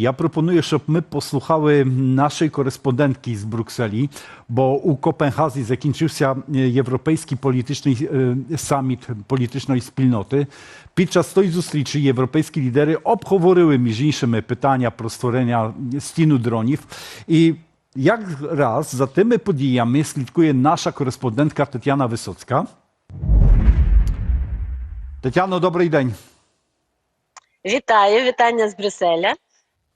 Ja proponuję, щоб ми послухали нашої кореспондентки з Брюкселі, бо у Копенхазі закінчився е, європейський політичний е, саміт політичної спільноти. Під час тої зустрічі європейські лідери обговорили між іншими питання про створення стіну дронів. І як раз за тими подіями слідкує наша кореспондентка Тетяна Висоцька. Тетяно, добрий день. Вітаю, вітання з Брюсселя.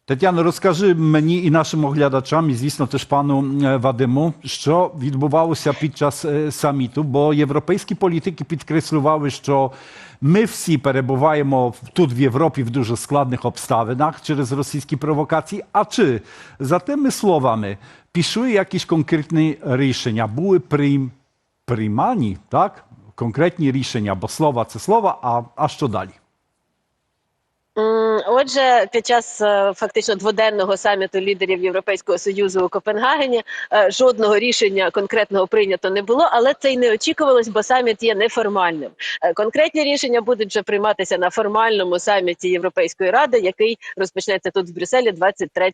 Тетяно, розкажи мені і нашим оглядачам, і звісно теж пану е, Вадиму, що відбувалося під час е, саміту, бо європейські політики підкреслювали, що ми всі перебуваємо тут в Європі в дуже складних обставинах через російські провокації. А чи за тими словами пішли якісь конкретні рішення, були прийм... приймані, так? Конкретні рішення, бо слова це слова, а, а що далі? Отже, під час е, фактично дводенного саміту лідерів Європейського союзу у Копенгагені е, жодного рішення конкретного прийнято не було, але це й не очікувалось, бо саміт є неформальним. Е, Конкретні рішення будуть вже прийматися на формальному саміті Європейської ради, який розпочнеться тут в Брюсселі 23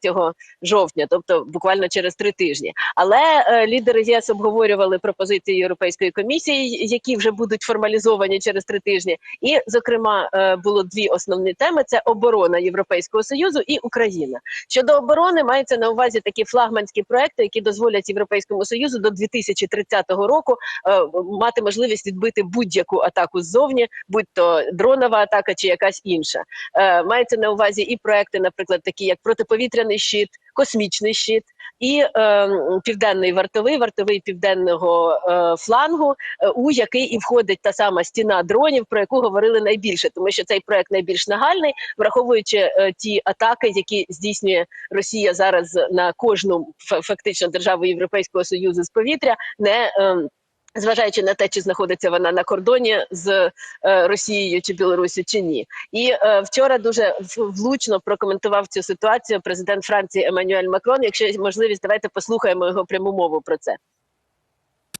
жовтня, тобто буквально через три тижні. Але лідери ЄС обговорювали пропозиції Європейської комісії, які вже будуть формалізовані через три тижні. І, зокрема, було дві основні теми: це оборона Європейського союзу і Україна. Щодо оборони, мається на увазі такі флагманські проекти, які дозволять Європейському союзу до 2030 року е, мати можливість відбити будь-яку атаку ззовні, будь то дронова атака чи якась інша. Е, мається на увазі і проекти, наприклад, такі як протиповітряний щит, космічний щит. І е, південний вартовий, вартовий південного е, флангу, е, у який і входить та сама стіна дронів, про яку говорили найбільше, тому що цей проект найбільш нагальний, враховуючи е, ті атаки, які здійснює Росія зараз на кожну фа- фактично державу Європейського союзу з повітря, не е, Зважаючи на те, чи знаходиться вона на кордоні з е, Росією чи Білорусі чи ні, і е, вчора дуже влучно прокоментував цю ситуацію президент Франції Еммануель Макрон. Якщо є можливість, давайте послухаємо його пряму мову про це.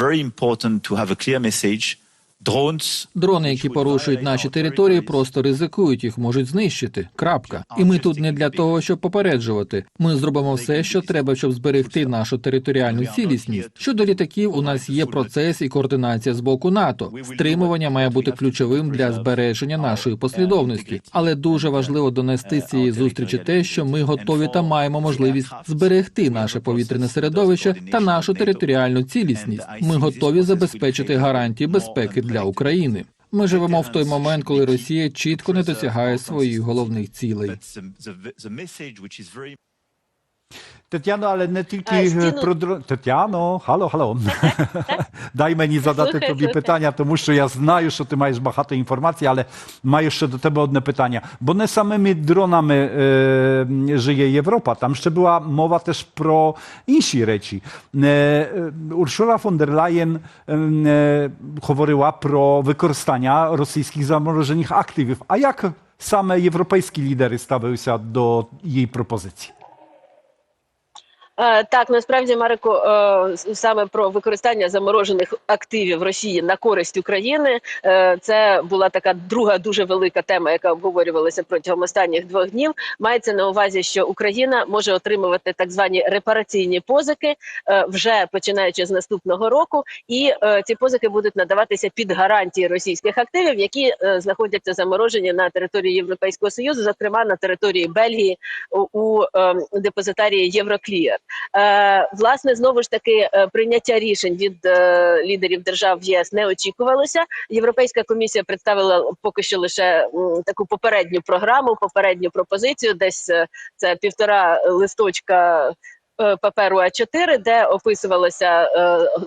very important to have a clear message. Дрони, які порушують наші території, просто ризикують їх, можуть знищити. Крапка. І ми тут не для того, щоб попереджувати. Ми зробимо все, що треба, щоб зберегти нашу територіальну цілісність. Щодо літаків, у нас є процес і координація з боку НАТО. Стримування має бути ключовим для збереження нашої послідовності. Але дуже важливо донести з цієї зустрічі те, що ми готові та маємо можливість зберегти наше повітряне середовище та нашу територіальну цілісність. Ми готові забезпечити гарантії безпеки для України. Ми живемо в той момент, коли Росія чітко не досягає своїх головних цілей. That's the, the, the message which is very Тетяно, але не тільки А, е, стіну- про дро... Тетяно, хало, хало. Дай мені задати Слухаю, тобі слухаю. питання, тому що я знаю, що ти маєш багато інформації, але маю ще до тебе одне питання. Бо не самими дронами е, żyje Європа. Там ще була мова теж про інші речі. Е, е, Уршула фон дер Лаєн е, е, говорила про використання російських заморожених активів. А як саме європейські лідери ставилися до її пропозиції? Е, Так, насправді, Марику, е, саме про використання заморожених активів Росії на користь України. е, Це була така друга дуже велика тема, яка обговорювалася протягом останніх двох днів. Мається на увазі, що Україна може отримувати так звані репараційні позики вже починаючи з наступного року, і ці позики будуть надаватися під гарантії російських активів, які знаходяться заморожені на території Європейського союзу, зокрема на території Бельгії у, у е, депозитарії Євроклієр. Е, власне, знову ж таки, е, прийняття рішень від е, лідерів держав ЄС не очікувалося. Європейська комісія представила поки що лише таку попередню програму, попередню пропозицію. Десь це півтора листочка. Паперу А4, де описувалася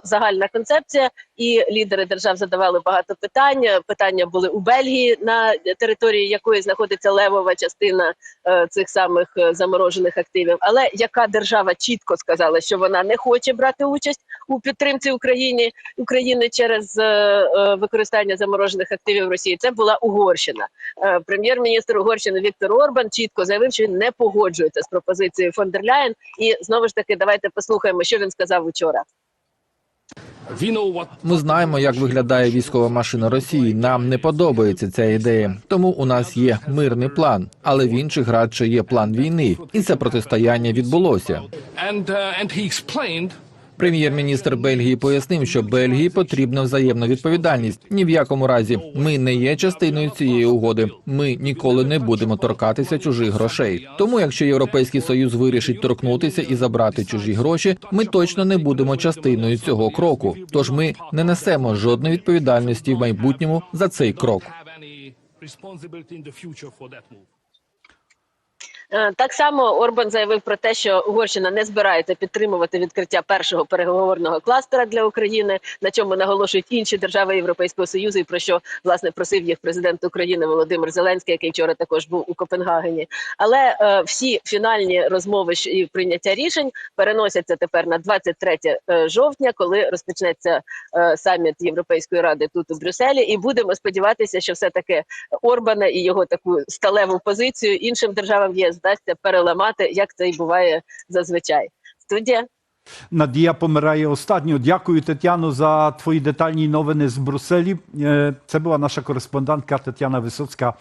загальна концепція, і лідери держав задавали багато питань. Питання були у Бельгії, на території якої знаходиться левова частина е, цих самих е, заморожених активів. Але яка держава чітко сказала, що вона не хоче брати участь у підтримці Україні України через е, використання заморожених активів Росії? Це була Угорщина. Прем'єр-міністр Угорщини Віктор Орбан чітко заявив, що він не погоджується з пропозицією фон дер Ляєн. І знову ж таки, давайте послухаємо, що він сказав учора. Ми знаємо, як виглядає військова машина Росії. Нам не подобається ця ідея. Тому у нас є мирний план, але в інших радше є план війни, і це протистояння відбулося. Прем'єр-міністр Бельгії пояснив, що Бельгії потрібна взаємна відповідальність. Ні в якому разі ми не є частиною цієї угоди. Ми ніколи не будемо торкатися чужих грошей. Тому, якщо Європейський союз вирішить торкнутися і забрати чужі гроші, ми точно не будемо частиною цього кроку. Тож ми не несемо жодної відповідальності в майбутньому за цей крок. Так само Орбан заявив про те, що Угорщина не збирається підтримувати відкриття першого переговорного кластера для України, на чому наголошують інші держави Європейського союзу, і про що власне просив їх президент України Володимир Зеленський, який вчора також був у Копенгагені. Але е, всі фінальні розмови і прийняття рішень переносяться тепер на 23 е, жовтня, коли розпочнеться е, саміт Європейської ради тут у Брюсселі. І будемо сподіватися, що все таки Орбана і його таку сталеву позицію іншим державам ЄС вдасться переламати, як це й буває зазвичай. Студія. Надія помирає останньо. Дякую, Тетяно, за твої детальні новини з Брюсселі. Е, Це була наша кореспондентка Тетяна Висоцька